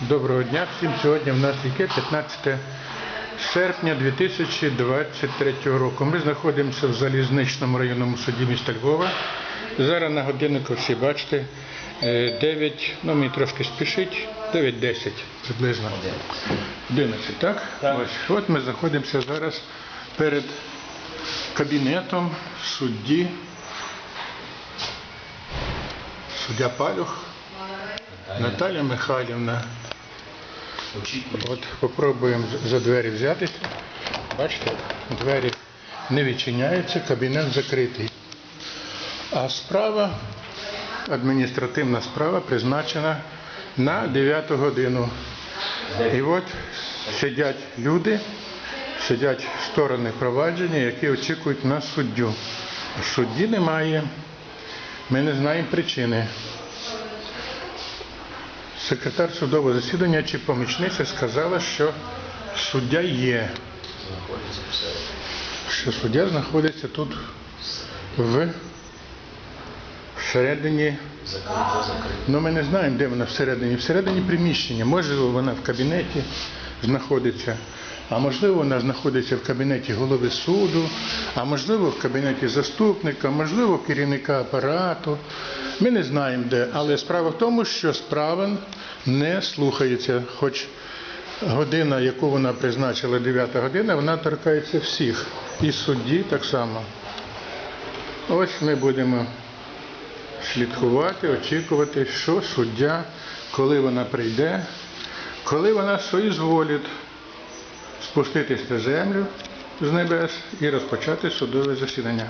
Доброго дня всім. Сьогодні в нас яке 15 серпня 2023 року. Ми знаходимося в залізничному районному суді міста Львова. Зараз на годиннику всі бачите е, 9, ну мені трошки спішить, 9-10 приблизно. 11, так? Так. Ось. От ми знаходимося зараз перед кабінетом судді. Суддя Палюх Наталя Михайлівна. Очікую. От попробуємо за двері взятися. Бачите, двері не відчиняються, кабінет закритий. А справа, адміністративна справа призначена на 9 годину. І от сидять люди, сидять сторони провадження, які очікують на суддю. Судді немає. Ми не знаємо причини. Секретар судового засідання чи помічниця сказала, що суддя є, що суддя знаходиться тут в всередині. Ну ми не знаємо, де вона всередині. Всередині приміщення. Можливо, вона в кабінеті знаходиться, а можливо, вона знаходиться в кабінеті голови суду, а можливо, в кабінеті заступника, можливо, керівника апарату. Ми не знаємо де. Але справа в тому, що справа не слухається, хоч година, яку вона призначила, 9 година, вона торкається всіх. І судді так само. Ось ми будемо слідкувати, очікувати, що суддя, коли вона прийде, коли вона соізволить спуститись на землю з небес і розпочати судове засідання.